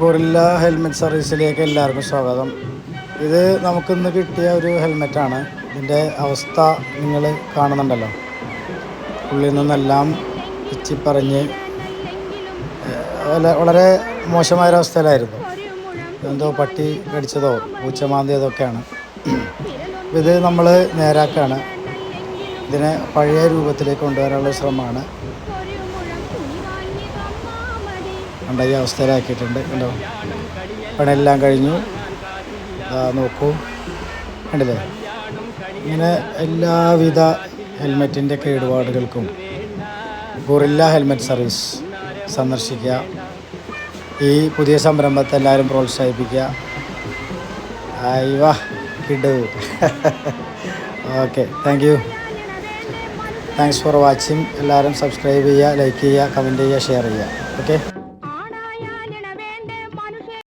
Guerrilla helmet സർവീസിലേക്ക് എല്ലാവർക്കും സ്വാഗതം. ഇത് നമുക്കിന്ന് കിട്ടിയ ഒരു ഹെൽമെറ്റാണ്. ഇതിന്റെ അവസ്ഥ നിങ്ങൾ കാണുന്നുണ്ടല്ലോ. ഉള്ളിൽ നിന്നെല്ലാം വല- വളരെ മോശമായൊരവസ്ഥയിലായിരുന്നു എന്തോ പട്ടി കടിച്ചതോ പൂച്ചമാന്തിയതൊക്കെയാണ് ഇത് നമ്മൾ നേരാക്കാണ്. ഇതിനെ പഴയ രൂപത്തിലേക്ക് കൊണ്ടുവരാനുള്ള ശ്രമമാണ്. കണ്ട അവസ്ഥയിലാക്കിയിട്ടുണ്ട്. കണ്ടോ? പണിയെല്ലാം കഴിഞ്ഞു. നോക്കൂ. കണ്ടില്ലേ? ഇങ്ങനെ എല്ലാവിധ ഹെൽമെറ്റിന്റെ കേടുപാടുകൾക്കും ഗുറില്ല ഹെൽമെറ്റ് സർവീസ് സന്ദർശിക്കുക. ഈ പുതിയ സംരംഭത്തെ എല്ലാവരും പ്രോത്സാഹിപ്പിക്കുക. അയ്യ കിടു. Okay thank you thanks for watching എല്ലാവരും സബ്സ്ക്രൈബ് ചെയ്യുക ലൈക്ക് ചെയ്യുക കമന്റ് ചെയ്യുക ഷെയർ ചെയ്യുക. ഓക്കെ